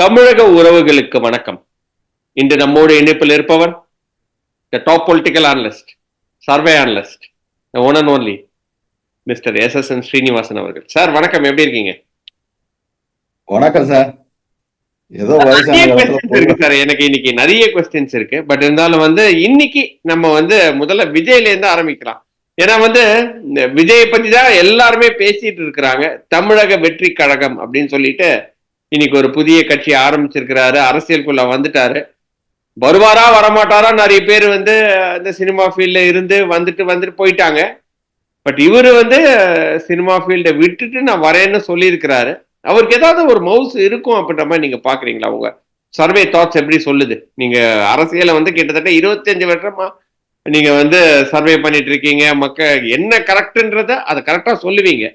தமிழக உறவுகளுக்கு வணக்கம். இன்று நம்மோடு இணைப்பில் இருப்பவர் the top political analyst survey analyst one and only mister S S N Srinivasan அவர்கள். சார் வணக்கம். எப்படி இருக்கீங்க? வணக்கம் சார் ஏதோ இருக்கு சார் எனக்கு இன்னைக்கு நிறைய கொஸ்டின்ஸ் இருக்கு. பட் இருந்தாலும் வந்து இன்னைக்கு நம்ம வந்து முதல்ல விஜய்ல இருந்து ஆரம்பிக்கலாம். ஏன்னா வந்து இந்த விஜயை பத்தி தான் எல்லாருமே பேசிட்டு இருக்கிறாங்க. தமிழக வெற்றி கழகம் அப்படின்னு சொல்லிட்டு இன்னைக்கு ஒரு புதிய கட்சி ஆரம்பிச்சிருக்கிறாரு. அரசியலுக்குள்ள வந்துட்டாரு. வருவாரா வரமாட்டாரா நிறைய பேர் வந்து இந்த சினிமா ஃபீல்ட்ல இருந்து வந்துட்டு வந்துட்டு போயிட்டாங்க. பட் இவர் வந்து சினிமா ஃபீல்டை விட்டுட்டு நான் வரேன்னு சொல்லியிருக்கிறாரு. அவருக்கு ஏதாவது ஒரு மவுஸ் இருக்கும் அப்படின்ற மாதிரி நீங்க பாக்குறீங்களா? உங்க சர்வே தாட்ஸ் எப்படி சொல்லுது? நீங்க அரசியலை வந்து கிட்டத்தட்ட இருபத்தஞ்சு வருஷமா நீங்க வந்து சர்வே பண்ணிட்டு இருக்கீங்க. மக்கள் என்ன கரெக்ட்ன்றத அதை கரெக்டா சொல்லுவீங்க.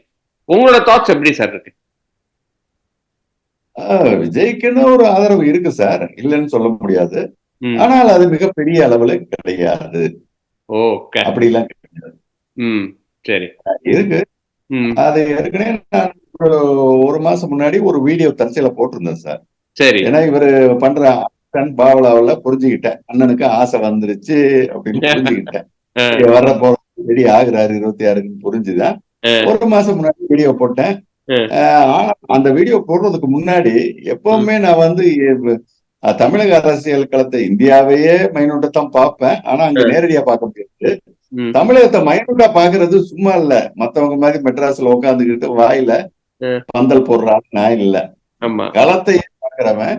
உங்களோட தாட்ஸ் எப்படி சார் இருக்கு? விஜய்க்குன்னு ஒரு ஆதரவு இருக்கு சார். இல்லைன்னு சொல்ல முடியாது. ஆனால் அது மிகப்பெரிய அளவுல கிடையாது. ஓகே அப்படிலாம் கிடையாது. சரி. இருக்கு. அது ஏற்கனவே நான் ஒரு மாசம் முன்னாடி ஒரு வீடியோ தற்செயல போட்டிருந்தேன் சார். சரி. ஏன்னா இவரு பண்ற அண்ணன் பாவலாவில புரிஞ்சுக்கிட்டேன். அண்ணனுக்கு ஆசை வந்துருச்சு அப்படின்னு புரிஞ்சுக்கிட்டேன். வர்ற போறது ரெடி ஆகுறாரு இருபத்தி ஆறுக்குன்னு புரிஞ்சுதான். ஒரு மாசம் முன்னாடி வீடியோ போட்டேன். அந்த வீடியோ போடுறதுக்கு முன்னாடி எப்பவுமே நான் வந்து தமிழக அரசியல் களத்தை இந்தியாவையே மைனூட்டத்தான் பார்ப்பேன். ஆனா அங்க நேரடியா பார்க்க முடியாது. தமிழகத்தை மைனூட்டா பாக்குறது சும்மா இல்ல. மத்தவங்க மாதிரி மெட்ராஸ்ல உட்காந்துக்கிட்டு வாயில. பந்தல் போடுற ஆள் நான் இல்ல. ஆமா. களத்தையே பாக்குறவன்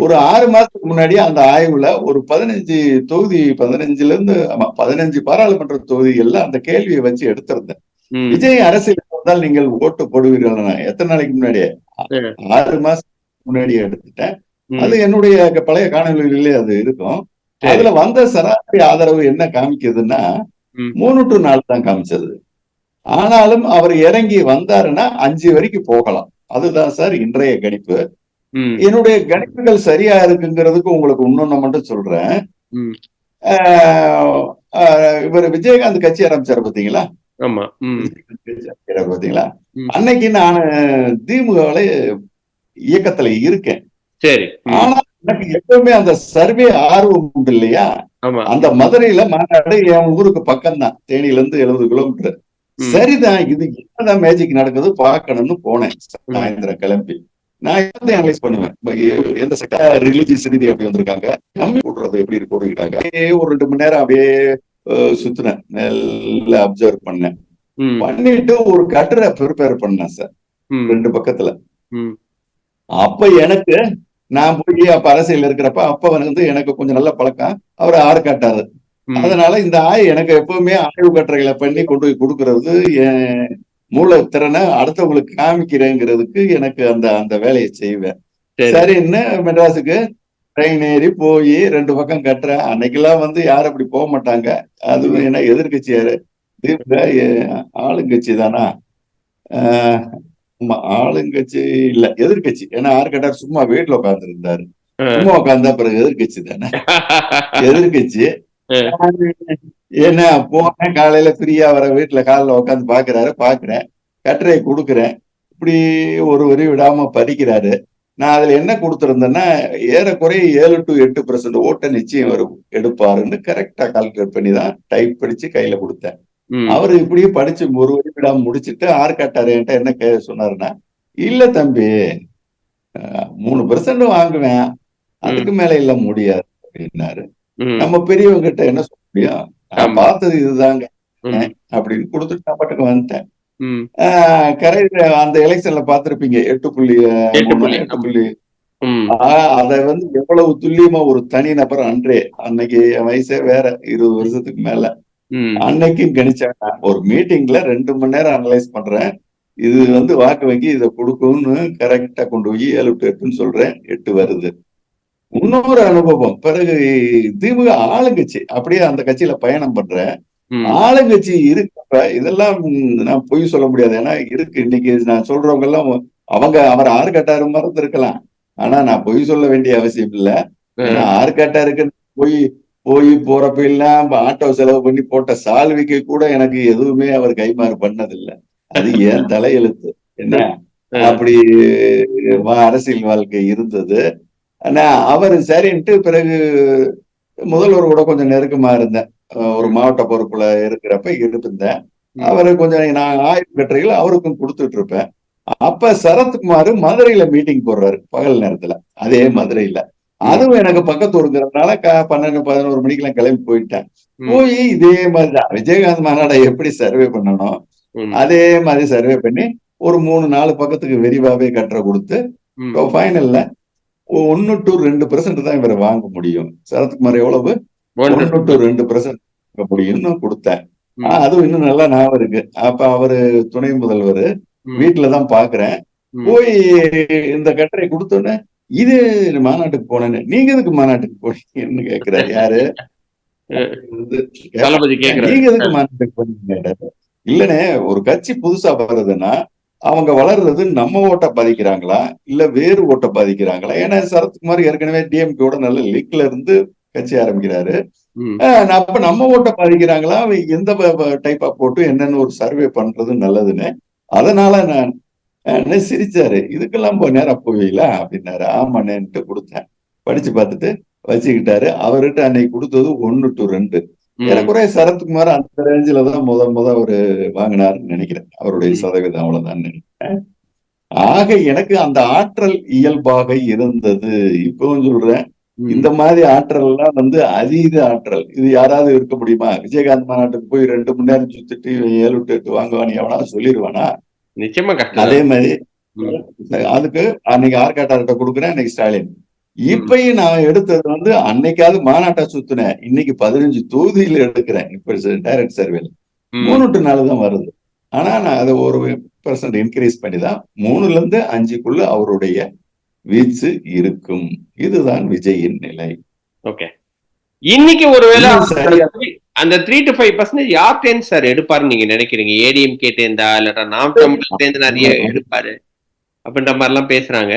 ஒரு ஆறு மாசத்துக்கு முன்னாடி அந்த ஆய்வுல ஒரு பதினஞ்சு தொகுதி பதினஞ்சுல இருந்து ஆமா பதினஞ்சு பாராளுமன்ற தொகுதிகள்ல அந்த கேள்வியை வச்சு எடுத்திருந்தேன். விஜய் அரசியல் வந்தால் நீங்கள் ஓட்டு போடுவீர்கள் நான் எத்தனை நாளைக்கு முன்னாடியே. ஆறு மாசத்துக்கு முன்னாடி எடுத்துட்டேன். அது என்னுடைய பழைய காணொலிகளிலே அது இருக்கும். அதுல வந்த சராசரி ஆதரவு என்ன காமிக்குதுன்னா. மூணு டு நாலு தான் காமிச்சது. ஆனாலும் அவர் இறங்கி வந்தாருன்னா அஞ்சு வரைக்கும் போகலாம். அதுதான் சார் இன்றைய கணிப்பு. என்னுடைய கணிப்புகள் சரியா இருக்குங்கிறதுக்கு உங்களுக்கு இன்னொன்னு மட்டும் சொல்றேன். இவர் விஜயகாந்த் கட்சி ஆரம்பிச்சாரு பாத்தீங்களா ஆமா பாத்தீங்களா. அன்னைக்கு நான் திமுகவுல இயக்கத்துல இருக்கேன். சரி ஆனா எனக்கு எப்பவுமே அந்த சர்வே ஆர்வம் இல்லையா? அந்த மதுரையில மாநாடு என் ஊருக்கு பக்கம் தான் தேனியில இருந்து எழுபது கிலோமீட்டர். சரிதான் இது என்னதான் மேஜிக் நடக்குது பார்க்கணும்னு போனேன். சாயந்தரம் கிளம்பி. நான் எல்லாத்தையும் அனலைஸ் பண்ணுவேன்? எந்த செக்டர் ரிலீஜியஸ் ரீதி அப்படி வந்திருக்காங்க? கம்மி போடுறது எப்படி இருக்கு போட்டுக்கிட்டாங்க ஒரு ரெண்டு மணி நேரம் அப்படியே சுத்தினேன். நல்லா அப்சர்வ் பண்ணேன். பண்ணிட்டு ஒரு கட்டுரை ப்ரிப்பேர் பண்ணேன் சார் ரெண்டு பக்கத்துல. அப்ப எனக்கு நான் போய் அப்ப அரசியல் இருக்கிறப்ப அப்ப வந்து எனக்கு கொஞ்சம் நல்ல பழக்கம். அவர் ஆறு காட்டாரு. அதனால இந்த ஆய் எனக்கு எப்பவுமே ஆய்வு கட்டுரைகளை பண்ணி கொண்டு போய் கொடுக்கறது என் மூளை திறனை அடுத்தவங்களுக்கு காமிக்கிறேங்கிறதுக்கு எனக்கு அந்த அந்த வேலையை செய்வேன். சரி. சரின்னு மெட்ராஸுக்கு? ட்ரெயின் ஏறி போய் ரெண்டு பக்கம் கட்டுறேன் அன்னைக்கெல்லாம் வந்து யாரும் அப்படி போக மாட்டாங்க. அது என்ன எதிர்கட்சி யாரு திமுக எ- ஆளுங்கட்சி தானா? ஆளுங்கட்சி இல்ல எதிர்கட்சி. ஏன்னா ஆர்கட்டார் சும்மா வீட்டுல உட்கார்ந்து இருந்தாரு. சும்மா உட்கார்ந்தா பிறகு எதிர்கட்சி தானே? எதிர்கட்சி. என்ன போனேன் காலையில ஃப்ரீயா வர வீட்டுல காலைல உட்காந்து பாக்குறாரு. பாக்குறேன் கட்டுரை கொடுக்குறேன். இப்படி ஒரு வரி விடாம படிக்கிறாரு. நான் அதுல என்ன கொடுத்திருந்தேன்னா ஏறக்குறைய ஏழு டு எட்டு பர்சன்ட் ஓட்டை நிச்சயம் வரும் எடுப்பாருன்னு கரெக்டா கால்குலேட் பண்ணி தான் டைப் படிச்சு கையில கொடுத்தேன். அவரு இப்படியே படிச்சு ஒரு வரி விடாம முடிச்சிட்டு ஆர்காட்டாரு என்கிட்ட என்ன கே சொன்னாருன்னா இல்ல தம்பி மூணு பெர்சன்ட் வாங்குவேன். அதுக்கு மேல இல்ல முடியாது அப்படின்னாரு. நம்ம பெரியவங்க கிட்ட என்ன சொல்ல முடியும்? நான். பார்த்தது இதுதாங்க. அப்படின்னு கொடுத்துட்டு நான் பாட்டுக்கு வந்துட்டேன். கரையில அந்த எலெக்ஷன்ல பார்த்திருப்பீங்க எட்டு புள்ளி எட்டு புள்ளி, அதை வந்து எவ்வளவு துல்லியமா ஒரு தனி நபர் அன்றே அன்னைக்கு என் வயசே வேற இருபது வருஷத்துக்கு மேல. அன்னைக்கும் கணிச்சாங்க ஒரு மீட்டிங்ல ரெண்டு மணி நேரம் அனலைஸ் பண்றேன். இது வந்து வாக்கு வங்கி இதை கொடுக்கும்னு கரெக்டா கொண்டு போய் ஏழு டு எட்டுன்னு சொல்றேன் எட்டு வருது. இன்னொரு அனுபவம் பிறகு திமுக ஆளுங்கட்சி அப்படியே அந்த கட்சியில பயணம் பண்றேன். ஆளுங்கட்சி இருக்கப்ப இதெல்லாம் நான் பொய் சொல்ல முடியாது. ஏன்னா இருக்கு. இன்னைக்கு நான் சொல்றவங்க எல்லாம் அவங்க அவர் ஆறு கட்டாரு மறந்துருக்கலாம். ஆனா நான் பொய் சொல்ல வேண்டிய அவசியம் இல்ல. ஆறு கட்டாருக்கு போய் போய் போறப்ப எல்லாம் ஆட்டோ செலவு பண்ணி போட்ட சால்விக்கு கூட எனக்கு எதுவுமே அவர் கைமாறு பண்ணதில்லை. அது ஏன் தலையெழுத்து. என்ன? அப்படி அரசியல் வாழ்க்கை இருந்தது. நான் அவர் சரின்ட்டு பிறகு முதல்வர் கூட கொஞ்சம் நெருக்கமா இருந்தேன். ஒரு மாவட்ட பொறுப்புல இருக்கிறப்ப இருந்தேன். அவரு கொஞ்சம் நான் ஆய்வு கட்டுரைகள் அவருக்கும் கொடுத்துட்டு இருப்பேன். அப்ப சரத்குமார் மதுரையில மீட்டிங் போடுறாரு பகல் நேரத்துல. அதே மதுரையில. அதுவும் எனக்கு பக்கத்து ஊருங்கிறதுனால க- பன்னெண்டு பதினோரு மணிக்கெல்லாம் கிளம்பி போயிட்டேன். போய் இதே மாதிரிதான் விஜயகாந்த் மாநாடை எப்படி சர்வே பண்ணணும். அதே மாதிரி சர்வே பண்ணி ஒரு மூணு நாலு பக்கத்துக்கு விரிவாவே கட்டுற கொடுத்து. ஃபைனல்ல ஒன்னு டு ரெண்டு பெர்சன்ட் தான் இவரை வாங்க முடியும். சரத்குமார் எவ்வளவு? ஒன்னு டு ரெண்டு பெர்சன்ட் வாங்க முடியும்னு கொடுத்தேன். அதுவும் இன்னும் நல்லா ஞாபகம் இருக்கு. அப்ப அவரு துணை முதல்வர். வீட்டுலதான் பாக்குறேன். போய் இந்த கட்டுரை கொடுத்தோன்னே இது மாநாட்டுக்கு போனேன்னு நீங்க எதுக்கு மாநாட்டுக்கு போனீங்கன்னு கேக்குறாரு. யாரு? நீங்க எதுக்கு மாநாட்டுக்கு போனீங்க? இல்லனே ஒரு கட்சி புதுசா வர்றதுன்னா அவங்க வளர்றது நம்ம ஓட்ட பாதிக்கிறாங்களா? இல்ல வேறு ஓட்ட பாதிக்கிறாங்களா? ஏன்னா சரத்குமார் ஏற்கனவே டிஎம்கேவோட நல்ல லீக்ல இருந்து கட்சி ஆரம்பிக்கிறாரு. அப்ப நம்ம ஓட்ட பாதிக்கிறாங்களா? எந்த டைப் ஆஃப் போட்டு என்னன்னு ஒரு சர்வே பண்றது நல்லதுன்னு அதனால நான் சிரிச்சாரு. இதுக்கெல்லாம் போய் நேரம் போவீங்களா அப்படின்னாரு. ஆமாண்ணேன்ட்டு கொடுத்தேன். படிச்சு பார்த்துட்டு வச்சுக்கிட்டாரு. அவர்கிட்ட அன்னைக்கு கொடுத்தது ஒன்னு டு ரெண்டு. ம். ஏறக்குறைய சரத்குமார் அந்த ரேஞ்சில தான் முத முத அவரு வாங்கினாருன்னு நினைக்கிறேன். அவருடைய. சதவீதம் அவ்வளவுதான் நினைக்கிறேன். ஆக எனக்கு அந்த ஆற்றல் இயல்பாக இருந்தது. இப்பவும் சொல்றேன். இந்த மாதிரி ஆற்றல் எல்லாம் வந்து அதீத ஆற்றல். இது யாராவது இருக்க முடியுமா? விஜயகாந்த் மாநாட்டுக்கு போய் ரெண்டு மணி நேரம் சுத்திட்டு ஏழு விட்டு எட்டு வாங்குவானு எவனாவது சொல்லிடுவானா நிச்சயமா அதே மாதிரி. அதுக்கு அன்னைக்கு ஆர்காட்டார்ட்ட கொடுக்குறேன் இன்னைக்கு ஸ்டாலின். இப்பயும் நான் எடுத்தது வந்து அன்னைக்காவது மாநாட்டை சுத்தினேன் இன்னைக்கு பதினஞ்சு தொகுதியில எடுக்கிறேன் இப்ப டைரக்ட் சர்வேல. மூணு டு நாலு தான் வருது. ஆனா நான் அதை ஒரு பெர்சன்ட் இன்க்ரீஸ் பண்ணி தான் மூணுல இருந்து அஞ்சுக்குள்ள அவருடைய வீச்சு இருக்கும். இதுதான் விஜயின் நிலை. ஓகே இன்னைக்கு ஒருவேளை அந்த த்ரீ டு ஃபைவ் பர்சன்டேஜ் யார்டேந்து சார் எடுப்பாருன்னு நீங்க நினைக்கிறீங்க? ஏடிஎம் கேட்டேந்தா இல்லாட்டா நாம் தமிழ்லேருந்து நிறைய எடுப்பாரு? அப்படின்ற மாதிரி எல்லாம் பேசுறாங்க.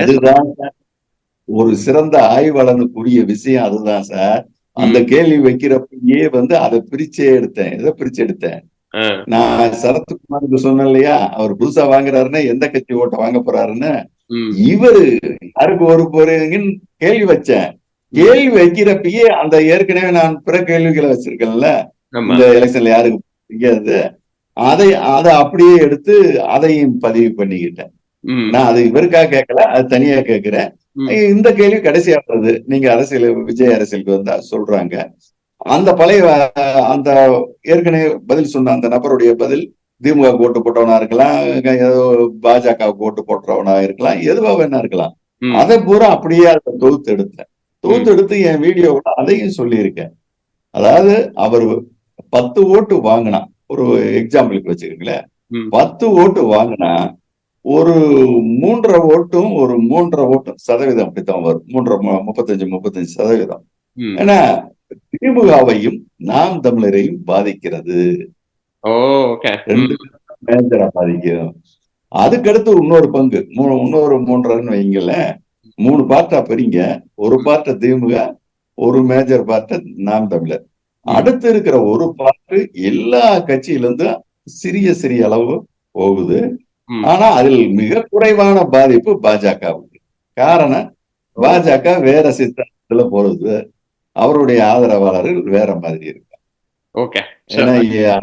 ஒரு சிறந்த ஆய்வாளனுக்குரிய விஷயம் அதுதான் சார். அந்த கேள்வி வைக்கிறப்பயே வந்து அதை பிரிச்சே எடுத்தேன். எதை பிரிச்சு எடுத்தேன்? நான் சரத்குமாருக்கு சொன்னேன் இல்லையா? அவர் புதுசா வாங்குறாருன்னா எந்த கட்சி ஓட்ட வாங்க போறாருன்னு. இவரு யாருக்கு ஒரு போறீங்கன்னு கேள்வி வச்சேன். கேள்வி வைக்கிறப்பயே அந்த ஏற்கனவே நான் பிற கேள்விகளை வச்சிருக்கேன்ல. இந்த எலெக்ஷன்ல யாருக்கு அதை அதை அப்படியே எடுத்து அதையும் பதிவு பண்ணிக்கிட்டேன். நான் அது இவருக்காக கேட்கல அது தனியா கேட்கிறேன். இந்த கேள்வி கடைசியா வருது நீங்க அரசியல் விஜய் அரசியலுக்கு வந்தா சொல்றாங்க. அந்த பழைய அந்த ஏற்கனவே பதில் சொன்ன அந்த நபருடைய பதில் திமுக ஓட்டு போட்டவனா இருக்கலாம் ஏதோ பாஜக ஓட்டு போட்டவனா இருக்கலாம் எதுவா வேணா இருக்கலாம். அதை பூரா அப்படியே அதை தொகுத்து எடுத்தேன். தொகுத்து எடுத்து என் வீடியோவோட அதையும் சொல்லியிருக்கேன். அதாவது அவர் பத்து ஓட்டு வாங்கினா ஒரு எக்ஸாம்பிளுக்கு வச்சுக்கோங்களேன். பத்து ஓட்டு வாங்கினா ஒரு மூன்றரை ஓட்டும் ஒரு மூன்றரை ஓட்டும் சதவீதம் அப்படித்தான் வரும். மூன்றரை முப்பத்தஞ்சு முப்பத்தஞ்சு சதவீதம். ஏன்னா திமுகவையும் நாம் தமிழரையும் பாதிக்கிறது. மேஜரா பாதிக்கும். அதுக்கடுத்து இன்னொரு பங்கு. மூணு இன்னொரு மூன்றரைன்னு வைங்களேன் மூணு பார்ட்டா பிரிங்க. ஒரு பார்ட்ட திமுக ஒரு மேஜர் பார்ட்ட நாம் தமிழர். அடுத்து இருக்கிற ஒரு பார்ட்டு எல்லா கட்சியில இருந்து சிறிய சிறிய அளவு போகுது. ஆனா அதில் மிக குறைவான பாதிப்பு பாஜகவுக்கு. காரணம் பாஜக வேற சித்தாந்தத்துல போறது அவருடைய ஆதரவாளர்கள் வேற மாதிரி இருக்கு ஓகே.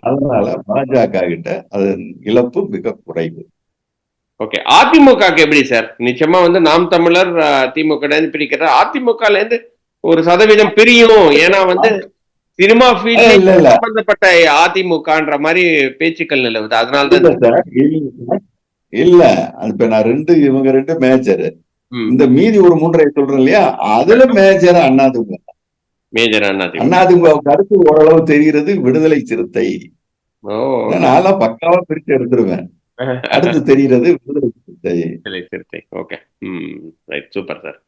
அதனால பாஜக கிட்ட அதன் இழப்பு மிக குறைவு. ஓகே. அதிமுகக்கு எப்படி சார்? நிச்சயமா வந்து நாம் தமிழர் திமுக பிரிக்கிறார். அதிமுகல இருந்து ஒரு சதவீதம் பிரியும். ஏன்னா வந்து சினிமா சம்பந்தப்பட்ட அதிமுகன்ற மாதிரி பேச்சுக்கள் நிலவுது. அதனால தான் சார். இல்ல இப்ப நான் ரெண்டு இவங்க ரெண்டு மேஜர். இந்த மீதி ஒரு மூன்றரை சொல்றேன் இல்லையா? அதுல மேஜர் அண்ணாதிமுக மேஜர் அதிமுக அண்ணாதிமுகவுக்கு அடுத்து ஓரளவு தெரிகிறது விடுதலை சிறுத்தை. நான்லாம் பக்காவா பிரிச்சு எடுத்துருவேன். அடுத்து தெரிகிறது விடுதலை சிறுத்தை. சரி Siruthai. Okay right super sir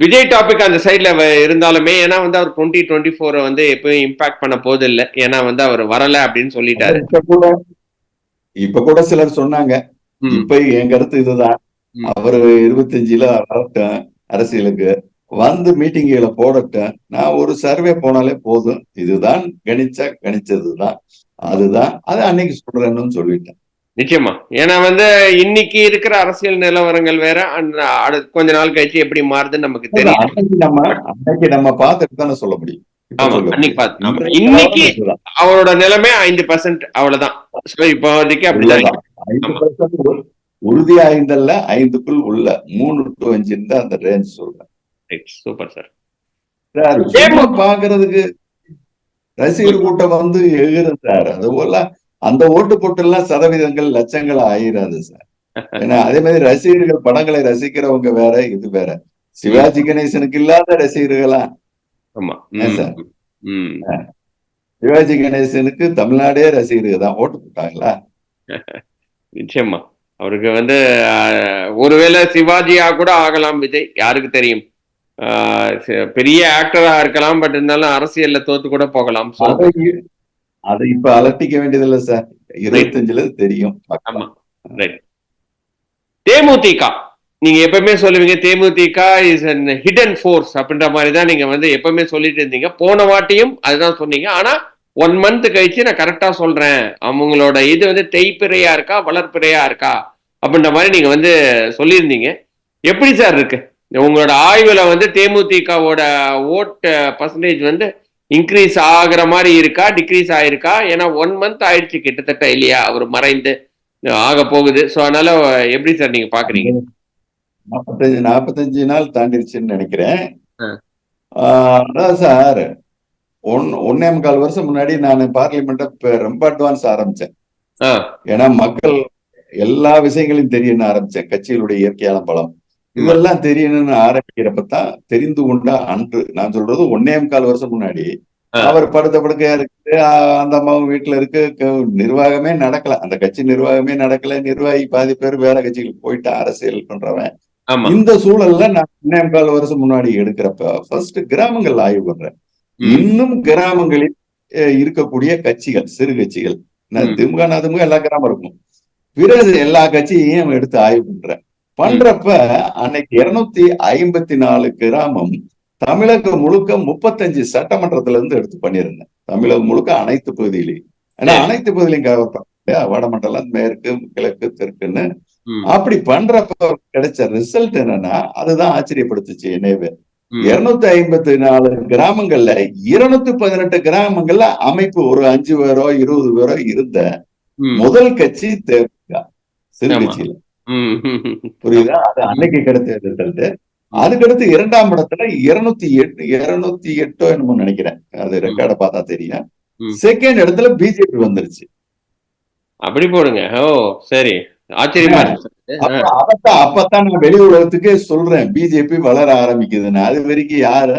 Vijay topic அந்த சைட்ல இருந்தாலுமே ஏன்னா வந்து அவர் டுவெண்ட்டி டுவெண்ட்டி ஃபோரை வந்து எப்பயும் இம்பாக்ட் பண்ண போது இல்லை ஏன்னா வந்து அவர் வரல அப்படின்னு சொல்லிட்டாரு. இப்ப கூட சிலர் சொன்னாங்க. இப்ப என் கருத்து இதுதான். அவரு இருபத்தஞ்சுல வரட்டும் அரசியலுக்கு. வந்து மீட்டிங்குகளை போடட்டும் நான் ஒரு சர்வே போனாலே போதும். இதுதான் கணிச்சா கணிச்சதுதான். அதுதான். அது அன்னைக்கு சொல்றேன்னு சொல்லிட்டேன். நிச்சயமா. ஏன்னா வந்து இன்னைக்கு இருக்கிற அரசியல் நிலவரங்கள் வேற. கொஞ்ச நாள் கழிச்சு எப்படி மாறுதுன்னு நமக்கு தெரியும். நம்ம அன்னைக்கு நம்ம பார்த்துட்டு தானே சொல்ல முடியும். இன்னைக்கு. அவரோட நிலைமை ஐந்து பர்சன்ட் அவ்வளவுதான் இப்போதைக்கு அப்படிதான் இருக்கு. உள்ளதான். ஐந்து ஆமா. percent உ- உறுதியா ஐந்தல்ல ஐந்துக்குள் உள்ள மூணு டு அஞ்சு அந்த ரேஞ்ச் சொல்றேன் சூப்பர் சார் பாக்குறதுக்கு ரசிகர் கூட்டம் வந்து எகுறது சார் அது போல அந்த ஓட்டு போட்டு எல்லாம் சதவீதங்கள் லட்சங்கள் ஆயிராது சார் ஏன்னா அதே மாதிரி ரசிகர்கள் படங்களை ரசிக்கிறவங்க வேற இது வேற சிவாஜி கணேசனுக்கு இல்லாத ரசிகர்களா சிவாஜி கணேசனுக்கு தமிழ்நாடே ரசிகர்கள் தான் ஓட்டு போட்டாங்களா? நிச்சயமா. அவருக்கு வந்து ஒருவேளை சிவாஜியா கூட ஆகலாம் விஜய் யாருக்கு தெரியும்? பெரிய ஆக்டரா இருக்கலாம் பட் இருந்தாலும் அரசியல்ல தோத்து கூட போகலாம். அதை இப்ப அலட்டிக்க வேண்டியதில்லை சார். இருபத்தஞ்சுல தெரியும். தேமுதிக. நீங்க எப்பவுமே சொல்லுவீங்க Demudhika is an hidden force அப்படின்ற மாதிரி தான் நீங்க வந்து எப்பவுமே சொல்லிட்டு இருந்தீங்க. போன வாட்டியும் அதுதான் சொன்னீங்க. ஆனா ஒன் மந்த் கழிச்சு நான் கரெக்டா சொல்றேன். அவங்களோட இது வந்து தேய்ப்பிறையா இருக்கா வளர்ப்பிறையா இருக்கா அப்படின்ற மாதிரி நீங்க வந்து சொல்லியிருந்தீங்க. எப்படி சார் இருக்கு? உங்களோட ஆய்வுல வந்து தேமுதிகவோட ஓட் பர்சன்டேஜ் வந்து இன்க்ரீஸ் ஆகுற மாதிரி இருக்கா டிக்ரீஸ் ஆயிருக்கா? ஏன்னா ஒன் மந்த் ஆயிடுச்சு கிட்டத்தட்ட இல்லையா? அவர் மறைந்து ஆக போகுது. ஸோ அதனால எப்படி சார் நீங்க பாக்குறீங்க? நாற்பத்தஞ்சு நாற்பத்தஞ்சு நாள் தாண்டிருச்சுன்னு நினைக்கிறேன். அதான் சார். ஒன் ஒன்னே முக்கால் வருஷம் முன்னாடி நான் பார்லிமெண்ட்டை ரொம்ப அட்வான்ஸ் ஆரம்பிச்சேன். ஏன்னா மக்கள் எல்லா விஷயங்களையும் தெரியணும்னு ஆரம்பிச்சேன். கட்சிகளுடைய இயற்கையான பலம் இதெல்லாம் தெரியணும்னு ஆரம்பிக்கிறப்ப தான் தெரிந்து கொண்ட அன்று நான் சொல்றது ஒன்னே முக்கால் வருஷம் முன்னாடி. அவர் படுத்த படுக்கையா இருக்கு அந்த அம்மாவும் வீட்டுல இருக்கு நிர்வாகமே நடக்கல. அந்த கட்சி நிர்வாகமே நடக்கல. நிர்வாகி பாதி பேர் வேற கட்சிகளுக்கு போயிட்டு அரசியல் பண்றவன். இந்த சூழல்ல நான் ஒன்னே முக்கால் வருஷம் முன்னாடி எடுக்கிறப்ப ஃபர்ஸ்ட் கிராமங்கள் ஆய்வு பண்றேன். இன்னும் கிராமங்களில் இருக்கக்கூடிய கட்சிகள் சிறு கட்சிகள் நான். திமுக அதிமுக எல்லா கிராமம் இருக்கும். பிறகு எல்லா கட்சியையும் எடுத்து ஆய்வு பண்றேன். பண்றப்ப அன்னைக்கு இருநூத்தி ஐம்பத்தி நாலு கிராமம் தமிழகம் முழுக்க முப்பத்தஞ்சு சட்டமன்றத்துல இருந்து எடுத்து பண்ணியிருந்தேன். தமிழகம் முழுக்க அனைத்து பகுதியிலையும். ஏன்னா. அனைத்து பகுதியிலையும் கவர் வடமண்டலம் மேற்கு கிழக்கு தெற்குன்னு அப்படி பண்றப்ப கிடைச்ச ரிசல்ட் என்னன்னா அதுதான் ஆச்சரியப்படுத்துச்சு என்னவே. இருநூத்தி ஐம்பத்தி நாலு கிராமங்கள்ல இருநூத்தி பதினெட்டு கிராமங்கள்ல அமைப்பு ஒரு அஞ்சு பேரோ இருபது பேரோ இருந்த முதல் கட்சி தேமுதிக. சிறு. கட்சியில. புரியுதா? அது அன்னைக்கு கிடைச்ச ரிசல்ட் அதுக்கடுத்து இரண்டாம் இடத்துல இருநூத்தி எட்டு இருநூத்தி எட்டோ என்னமோ நினைக்கிறேன். அது ரெக்கார்டை பார்த்தா தெரியும். செகண்ட் இடத்துல பிஜேபி வந்துருச்சு. அப்படி போடுங்க. ஓ சரி. ஆச்சரியமா இருக்கு sir. அப்ப அதத்தான் அப்பதான் நான் வெளி உலகத்துக்கே சொல்றேன். பிஜேபி வளர ஆரம்பிக்குதுன்னு. அது வரைக்கும் யாரு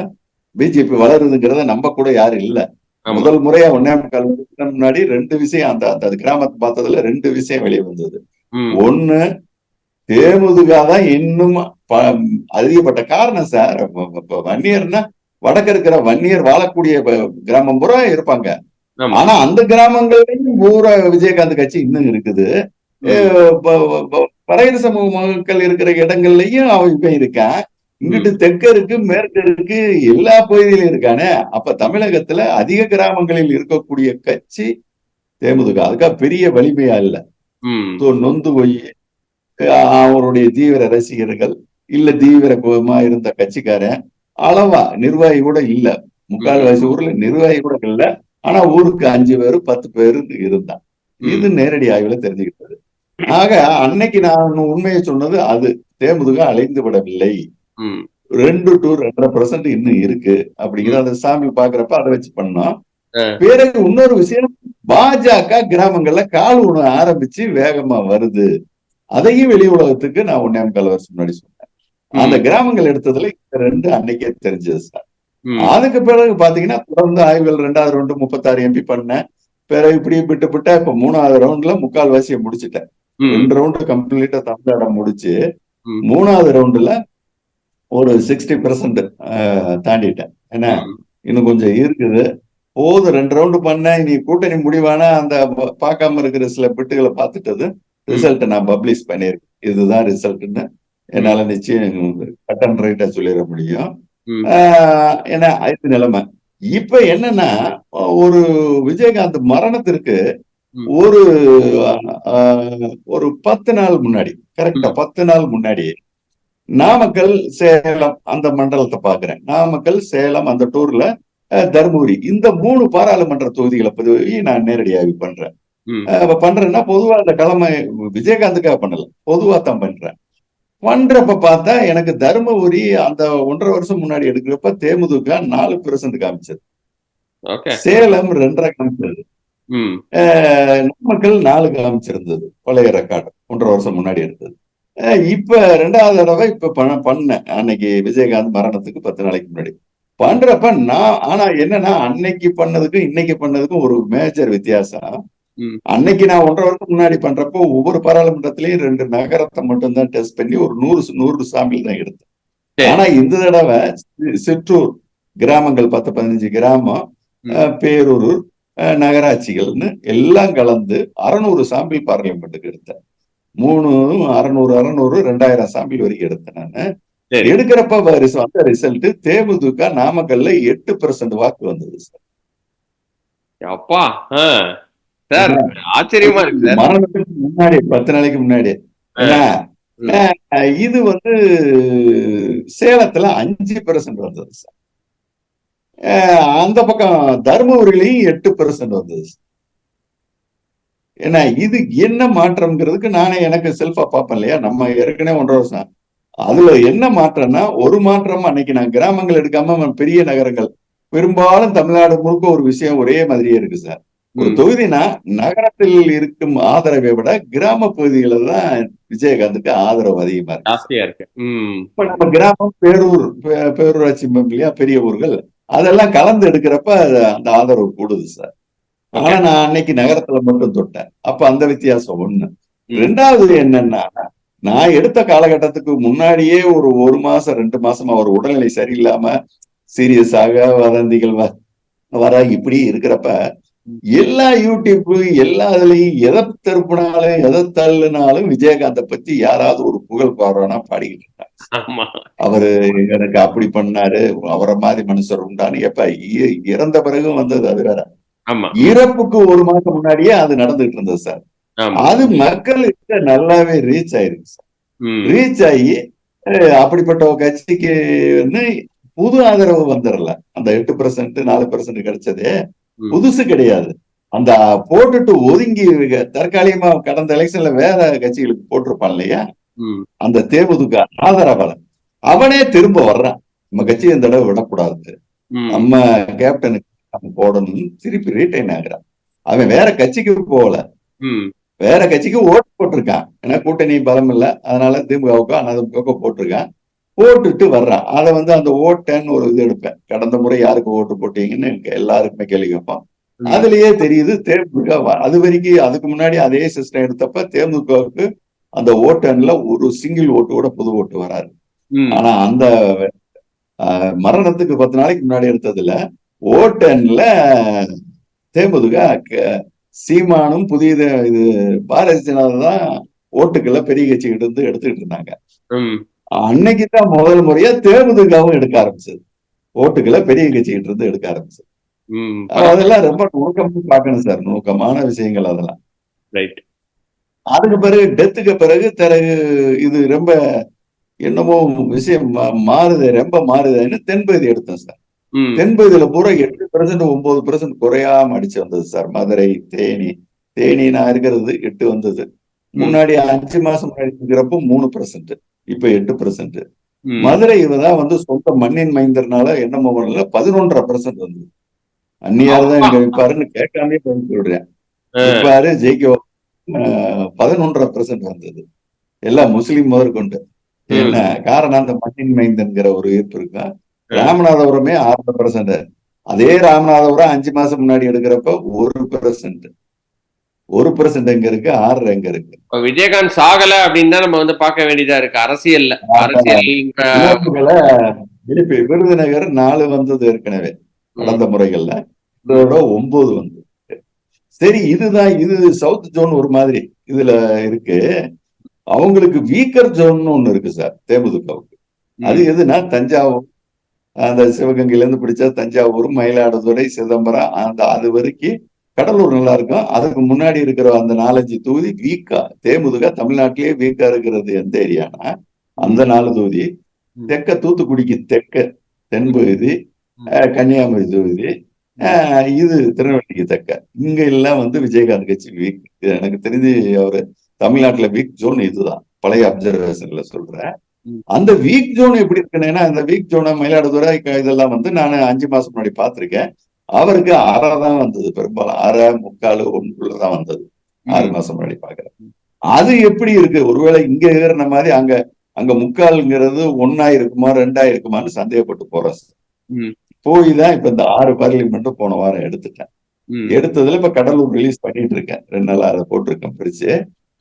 பிஜேபி வளருதுங்கிறத நம்ப கூட யாரும் இல்ல. முதல் முறையா ஒன்னே முக்கால் முன்னாடி ரெண்டு விஷயம் அந்த அந்த கிராமத்தை பார்த்ததுல ரெண்டு விஷயம் வெளியே வந்தது. ஒண்ணு தேமுதிக தான் இன்னும் அதிகப்பட்ட காரணம் சார். வன்னியர்னா வடக்கு இருக்கிற வன்னியர் வாழக்கூடிய கிராமம் பூரா இருப்பாங்க. ஆனா அந்த கிராமங்கள்லயும் பூரா விஜயகாந்த் கட்சி இன்னும் இருக்குது. பறையர் சமூக மக்கள் இருக்கிற இடங்கள்லயும் அவன் இப்ப இருக்கான் இங்கிட்டு தெற்கு இருக்கு மேற்கு இருக்கு எல்லா பகுதியிலும் இருக்கானே? அப்ப தமிழகத்துல அதிக கிராமங்களில் இருக்கக்கூடிய கட்சி தேமுதிக. அதுக்காக பெரிய வலிமையா இல்ல. நொந்து போய் அவருடைய தீவிர ரசிகர்கள் இல்ல தீவிர கோபமா இருந்த கட்சிக்காரன் அளவா நிர்வாகி கூட இல்ல. முக்கால்வாசி ஊர்ல நிர்வாகி கூட இல்ல. ஆனா ஊருக்கு அஞ்சு பேரு பத்து பேரு இருந்தான். இது நேரடி ஆய்வுல தெரிஞ்சுக்கிட்டது. ஆக அன்னைக்கு நான் உண்மையை சொன்னது அது. தேமுதிக அலைந்து விடவில்லை. ரெண்டு டு ரெண்டரை பர்சன்ட் இன்னும் இருக்கு அப்படிங்கிற அந்த சாமி பாக்குறப்ப அதை வச்சு பண்ணோம். பிறகு இன்னொரு விஷயம் பாஜக கிராமங்கள்ல கால் உணவு ஆரம்பிச்சு வேகமா வருது. அதையும் வெளி உலகத்துக்கு நான் ஒன்னே முக்கால் வருஷம் முன்னாடி சொன்னேன். அந்த கிராமங்கள் எடுத்ததுல இந்த ரெண்டு அன்னைக்கே தெரிஞ்சது சார். அதுக்கு பிறகு பாத்தீங்கன்னா தொடர்ந்து ஆய்வுகள் ரெண்டாவது ரவுண்டு முப்பத்தாறு எம்பி பண்ணேன். பிறகு இப்படி விட்டு விட்டா இப்ப மூணாவது ரவுண்ட்ல முக்கால் வாசியை முடிச்சிட்டேன். ரெண்டு ரவுண்டு கம்ப்ளீட்டா தமிழ்நாடு முடிச்சு. மூணாவது ரவுண்டுல ஒரு சிக்ஸ்டி பெர்சன்ட் தாண்டிட்டேன். என்ன? இன்னும் கொஞ்சம் இருக்குது. போதும் ரெண்டு ரவுண்டு பண்ணேன். நீ கூட்டணி முடிவானா அந்த பார்க்காம இருக்கிற சில பிட்டுகளை பார்த்துட்டது ரிசல்ட் நான் பப்ளிஷ் பண்ணியிருக்கேன். இதுதான் ரிசல்ட்னு என்னால நிச்சயம் கட் அண்ட் ரைட்டா சொல்லிட முடியும். ஏன்னா இது நிலைமை. இப்ப என்னன்னா ஒரு விஜயகாந்த் மரணத்திற்கு. ஒரு ஆஹ், ஒரு பத்து நாள் முன்னாடி கரெக்டா பத்து நாள் முன்னாடி நாமக்கல் சேலம் அந்த மண்டலத்தை பாக்குறேன் நாமக்கல் சேலம் அந்த டூர்ல தருமபுரி. இந்த மூணு பாராளுமன்ற தொகுதிகளை பதிவு நான் நேரடியாக பண்றேன். அப்ப பண்றேன்னா பொதுவா அந்த கிழமை விஜயகாந்துக்காக பண்ணல. பொதுவா தான் பண்றேன். பண்றப்ப பார்த்தா எனக்கு தருமபுரி அந்த ஒன்றரை வருஷம் முன்னாடி எடுக்கிறப்ப தேமுதிக நாலு பெர்சன்ட் காமிச்சது. சேலம் ரெண்டரை காமிச்சது. நாமக்கல் நாலு காமிச்சிருந்தது. பழைய ரெக்கார்டு ஒன்றரை வருஷம் முன்னாடி எடுத்தது. அஹ் இப்ப ரெண்டாவது தடவை இப்ப பண்ண பண்ணேன் அன்னைக்கு விஜயகாந்த் மரணத்துக்கு பத்து நாளைக்கு முன்னாடி. பண்றப்ப நான் ஆனா என்னன்னா அன்னைக்கு பண்ணதுக்கும் இன்னைக்கு பண்ணதுக்கும் ஒரு மேஜர் வித்தியாசம். அன்னைக்கு நான் ஒன்றரை வருஷம் முன்னாடி பண்றப்போ ஒவ்வொரு பாராளுமன்றத்திலயும் ரெண்டு நகரத்தை மட்டும் தான் டெஸ்ட் பண்ணி ஒரு நூறு நூறு சாம்பிள் தான் எடுத்தேன். ஆனா இந்த தடவை சிற்றூர் கிராமங்கள் பத்து பதினஞ்சு கிராமம் ம். அஹ் பேரூர் அஹ் நகராட்சிகள்னு எல்லாம் கலந்து அறநூறு சாம்பிள் பார்லிமெண்ட்டுக்கு எடுத்தேன். மூணு அறநூறு அறநூறு ரெண்டாயிரம் சாம்பிள் வரைக்கும் எடுத்தேன் நானு. எடுக்கிறப்ப வந்த ரிசல்ட் தேமுதிக நாமக்கல்ல எட்டு பெர்சன்ட் வாக்கு வந்தது சார். அப்பா. சார் ஆச்சரியமா இருக்கு மரணத்துக்கு முன்னாடி பத்து நாளைக்கு முன்னாடி. இது வந்து சேலத்துல அஞ்சு பெர்சன்ட் வந்தது சார். அந்த பக்கம் தருமபுரியிலையும் எட்டு பெர்சன்ட் வந்தது. ஏன்னா இது என்ன மாற்றம்ங்கிறதுக்கு நானே எனக்கு செல்ஃபா பார்ப்பேன் இல்லையா? நம்ம ஏற்கனவே ஒன்றரை வருஷம். அதுல என்ன மாற்றம்னா ஒரு மாற்றம் அன்னைக்கு நான் கிராமங்கள் எடுக்காம பெரிய நகரங்கள். பெரும்பாலும் தமிழ்நாடு முழுக்க ஒரு விஷயம் ஒரே மாதிரியே இருக்கு சார். ஒரு. தொகுதினா நகரத்தில் இருக்கும் ஆதரவை விட கிராம பகுதிகளில் தான் விஜயகாந்துக்கு ஆதரவு அதிகமா இருக்கு. இப்ப நம்ம கிராமம் பேரூர் பேரூராட்சி இல்லையா? பெரிய ஊர்கள் அதெல்லாம் கலந்து எடுக்கிறப்ப அந்த ஆதரவு கூடுது சார் ஆனா நான் அன்னைக்கு நகரத்துல மட்டும் தொட்டேன். அப்ப அந்த வித்தியாசம் ஒண்ணு. ரெண்டாவது என்னன்னா நான் எடுத்த காலகட்டத்துக்கு முன்னாடியே ஒரு ஒரு மாசம் ரெண்டு மாசமா அவர் உடல்நிலை சரியில்லாம சீரியஸாக வதந்திகள் வ- வர இப்படி இருக்கிறப்ப எல்லா யூடியூப் எல்லா இதுலயும் எதை திருப்பினாலும் எதை தள்ளுனாலும் விஜயகாந்த பத்தி யாராவது ஒரு புகழ் பாடுறானா பாடிக்கிட்டு இருக்காங்க. அவரு எனக்கு அப்படி பண்ணாரு அவரை மாதிரி மனுஷர் உண்டான்னு எப்ப? இறந்த பிறகும் வந்தது அது வேற. இறப்புக்கு ஒரு மாசம் முன்னாடியே அது நடந்துட்டு இருந்தது சார். அது மக்களுக்கு நல்லாவே ரீச் ஆயிருக்கு சார். ரீச் ஆகி அப்படிப்பட்ட கட்சிக்கு வந்து புது ஆதரவு வந்துடல. அந்த எட்டு பெர்சன்ட் நாலு பெர்சன்ட் கிடைச்சதே. புதுசு கிடையாது. அந்த போட்டுட்டு ஒதுங்கி தற்காலிகமா கடந்த எலெக்ஷன்ல வேற கட்சிகளுக்கு போட்டிருப்பான் இல்லையா? அந்த தேமுதிக ஆதரவாளன் அவனே திரும்ப வர்றான். நம்ம கட்சி இந்த தடவை விடக்கூடாது. நம்ம கேப்டனுக்கு நம்ம போடணும்னு திருப்பி ரீட்டைன் ஆகுறான். அவன் வேற கட்சிக்கு போகல. வேற கட்சிக்கு ஓட்டு போட்டிருக்கான். ஏன்னா கூட்டணி பலம் இல்ல. அதனால திமுகவுக்கோ அதிமுகவுக்கோ போட்டிருக்கான். போட்டுட்டு வர்றான் அதை வந்து அந்த ஓட்டன்னு ஒரு இது எடுப்பேன். கடந்த முறை யாருக்கு ஓட்டு போட்டீங்கன்னு எல்லாருக்குமே கேள்வி கேட்பான். அதுலயே தெரியுது தேமுதிக அது வரைக்கும் அதுக்கு முன்னாடி அதே சிஸ்டம் எடுத்தப்ப தேமுதிகவுக்கு அந்த ஓட்டன்ல ஒரு சிங்கிள் ஓட்டு கூட புது ஓட்டு வராது. ம். ஆனா அந்த மரணத்துக்கு பத்து நாளைக்கு முன்னாடி எடுத்ததுல ஓட்டன்ல தேமுதிக சீமானும் புதிய இது பாரதிய ஜனதா தான் ஓட்டுக்களை பெரிய கட்சிகிட்ட இருந்து எடுத்துக்கிட்டு இருந்தாங்க. அன்னைக்கு தான் முதல் முறையா தேமுதிகவும் எடுக்க ஆரம்பிச்சது. ஓட்டுக்களை பெரிய கட்சிகிட்ட இருந்து எடுக்க ஆரம்பிச்சது. அதெல்லாம் ரொம்ப நுணுக்கமா பார்க்கணும் சார். நுணுக்கமான விஷயங்கள் அதெல்லாம். ரைட். அதுக்கு பிறகு டெத்துக்கு பிறகு பிறகு இது ரொம்ப என்னமோ விஷயம் மாறுது ரொம்ப மாறுதுன்னு தென்பகுதி எடுத்தேன் சார். தென்பகுதியில பூரா எட்டு பெர்சன்ட் ஒன்பது பெர்சன்ட் குறையாம அடிச்சு வந்தது சார். மதுரை தேனி தேனி நான் இருக்கிறது எட்டு வந்தது. முன்னாடி அஞ்சு மாசம் முன்னாடி இருக்கிறப்போ மூணு பெர்சன்ட் இப்ப எட்டு பெர்சன்ட் மதுரை இவதான் வந்து சொந்த மண்ணின் மைந்தர்னால என்னமோ பண்ணல பதினொன்றரை பெர்சன்ட் வந்தது. அந்நியார் தான் இங்க வைப்பாருன்னு கேட்காமே சொல்றேன் ஆ. வைப்பாரு ஜெயிக்க பதினொன்றரை பெர்சன்ட் வந்தது. எல்லாம் முஸ்லீம் முதற்கொண்டு. என்ன காரணம் அந்த மண்ணின் மைந்தன்கிற ஒரு ஈர்ப்பு இருக்கா? ராமநாதபுரமே ஆறு பெர்சன்ட் அதே ராமநாதபுரம் அஞ்சு மாசம் முன்னாடி எடுக்கிறப்ப ஒரு பெர்சன்ட் ஒரு பெர்சன்ட் எங்க இருக்கு ஆறு எங்க இருக்கு? விஜயகாந்த் சாகல அப்படின்னு தான் நம்ம வந்து பார்க்க வேண்டியதா இருக்கு. அரசியல்ல. அரசியல் இழப்புகளை எழுப்பி விருதுநகர் நாலு வந்தது ஏற்கனவே கடந்த முறைகள்ல. இதோட ஒன்பது வந்தது சரி இதுதான் இது சவுத் ஜோன் ஒரு மாதிரி இதுல இருக்கு. அவங்களுக்கு வீக்கர் ஜோன் ஒண்ணு இருக்கு சார் தேமுதிகவுக்கு. அது எதுனா தஞ்சாவூர் அந்த சிவகங்கையில இருந்து பிடிச்சா தஞ்சாவூர் மயிலாடுதுறை சிதம்பரம் அந்த அது வரைக்கும் கடலூர் நல்லா இருக்கும் அதுக்கு முன்னாடி இருக்கிற அந்த நாலஞ்சு தொகுதி வீக்கா தேமுதுக தமிழ்நாட்டிலேயே வீக்கா இருக்கிறது எந்த ஏரியானா அந்த நாலு தொகுதி. தெற்க தூத்துக்குடிக்கு தெற்க தென்பகுதி கன்னியாகுமரி தொகுதி இது திருநெல்வேலிக்கு தெற்க இங்க எல்லாம் வந்து விஜயகாந்த் கட்சி வீக். எனக்கு தெரிஞ்சு அவரு தமிழ்நாட்டுல வீக் ஜோன் இதுதான். பழைய அப்சர்வேஷன்ல சொல்றேன். அந்த வீக் ஜோன் எப்படி இருக்குன்னா அந்த வீக் ஜோனை மயிலாடுதுறை இதெல்லாம் வந்து நான் அஞ்சு மாசம் முன்னாடி பார்த்திருக்கேன். அவருக்கு அரை தான் வந்தது. பெரும்பாலும் அரை முக்கால் ஒன்றுக்குள்ளதான் வந்தது. ஆறு மாசம் முன்னாடி பாக்குறேன் அது எப்படி இருக்கு? ஒருவேளை இங்க ஏறின மாதிரி அங்க அங்க முக்கால்ங்கிறது ஒன்னா இருக்குமா ரெண்டா இருக்குமான்னு சந்தேகப்பட்டு போறேன் ம். போய் தான் இப்ப இந்த ஆறு பார்லிமெண்ட் போன வாரம் எடுத்துட்டேன். எடுத்ததுல இப்ப கடலூர் ரிலீஸ் பண்ணிட்டு இருக்கேன். ரெண்டு நாளா அதை போட்டிருக்கேன் பிரிச்சு.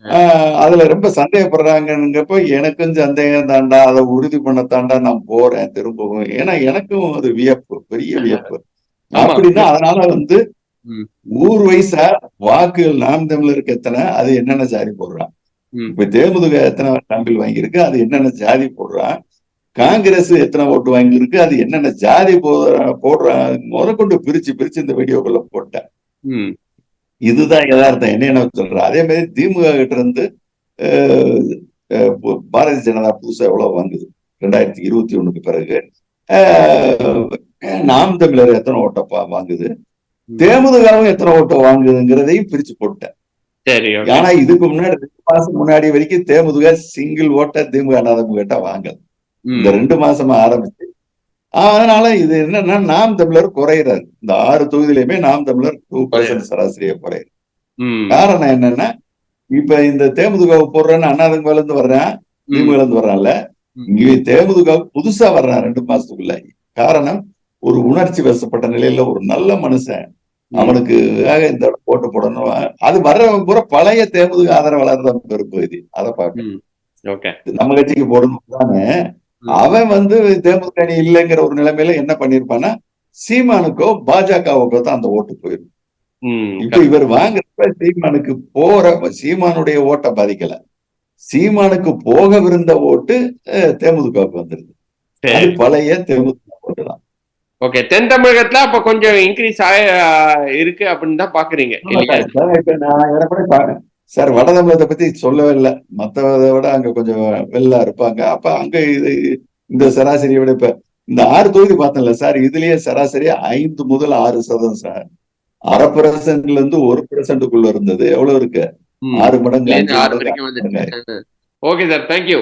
ஆஹ் அதுல ரொம்ப சந்தேகப்படுறாங்கங்கப்போ எனக்கும் சந்தேகம் தாண்டா அதை உறுதி பண்ண தாண்டா நான் போறேன் திரும்பவும். ஏன்னா எனக்கும் அது வியப்பு பெரிய வியப்பு. அப்படின்னா அதனால வந்து. ஊர் வயசா வாக்குகள் நாம் தமிழருக்கு எத்தனை? அது என்னென்ன ஜாதி போடுறான். இப்ப தேமுதுக எத்தனை சாம்பிள் வாங்கியிருக்கு? அது என்னென்ன ஜாதி போடுறான்? காங்கிரஸ் எத்தனை ஓட்டு வாங்கியிருக்கு? அது என்னென்ன ஜாதி போடுறா போடுறான்? முதற்கொண்டு பிரிச்சு பிரிச்சு இந்த வீடியோக்குள்ள போட்டேன். இதுதான் யதார்த்தம். என்ன சொல்றேன் அதே மாதிரி திமுக கிட்ட இருந்து பாரதிய ஜனதா புதுசா எவ்வளவு வாங்குது? ரெண்டாயிரத்தி இருபத்தி ஒண்ணுக்கு பிறகு. நாம் தமிழர் எத்தனை ஓட்டப்பா வாங்குது தேமுதிகவும் எத்தனை ஓட்டை வாங்குதுங்கிறதையும் பிரிச்சு போட்டேன். ஆனா இதுக்கு முன்னாடி ரெண்டு மாசம் முன்னாடி வரைக்கும் தேமுதுக சிங்கிள் ஓட்ட திமுக அதிமுக வாங்கல ம். இந்த ரெண்டு மாசமா ஆரம்பிச்சு அதனால இது என்னன்னா நாம் தமிழர் குறையிறாரு இந்த ஆறு தொகுதியிலுமே நாம் தமிழர் டூ பர்சன்ட் சராசரியா குறையுது ம். காரணம் என்னன்னா இப்ப இந்த தேமுதுக போடுறேன்னு அண்ணாதிமுக இருந்து வர்றேன் திமுக இருந்து வர்றான்ல. இங்க தேமுதுக புதுசா வர்றான் ரெண்டு மாசத்துக்குள்ள. காரணம் ஒரு உணர்ச்சி வசப்பட்ட நிலையில ஒரு நல்ல மனுஷன் அவனுக்கு இந்த போட்டு போடணும். அது வர்றவன் பூரா பழைய தேமுதுக ஆதரவாளர் தான் பெரும்பகுதி. அதை பார்க்க ம். ஓகே. நம்ம கட்சிக்கு போடணும் தானே. அவன் வந்து தேமுதிக அணி இல்லைங்கிற ஒரு நிலைமையில என்ன பண்ணிருப்பான்னா சீமானுக்கோ பாஜகவுக்கோ தான் அந்த ஓட்டு போயிடும். இப்ப இவர் வாங்குறப்ப சீமானுக்கு போற சீமானுடைய ஓட்டை பாதிக்கல. சீமானுக்கு போகவிருந்த ஓட்டு அஹ், தேமுதிகவுக்கு வந்துருது அது பழைய தேமுதிக ஓட்டு தான். ஓகே. தென் தமிழகத்துல அப்ப கொஞ்சம் இன்க்ரீஸ் ஆய இருக்கு அப்படின்னு தான் பாக்குறீங்க. நான் சார் வட தமிழகத்தை பத்தி சொல்லவே இல்லை. மத்தவதை விட அங்க கொஞ்சம் வெள்ளா இருப்பாங்க. அப்ப அங்க இது இந்த சராசரியை விட இப்ப இந்த ஆறு தொகுதி பார்த்தேன்ல சார். இதுலயே சராசரி ஐந்து முதல் ஆறு சதவீதம் சார். அரை பெர்சன்ட்ல இருந்து ஒரு பெர்சன்ட்டுக்குள்ள இருந்தது. எவ்வளவு இருக்கு. ஆறு மடங்கு ஆறு மடங்கு ஓகே சார் தேங்க்யூ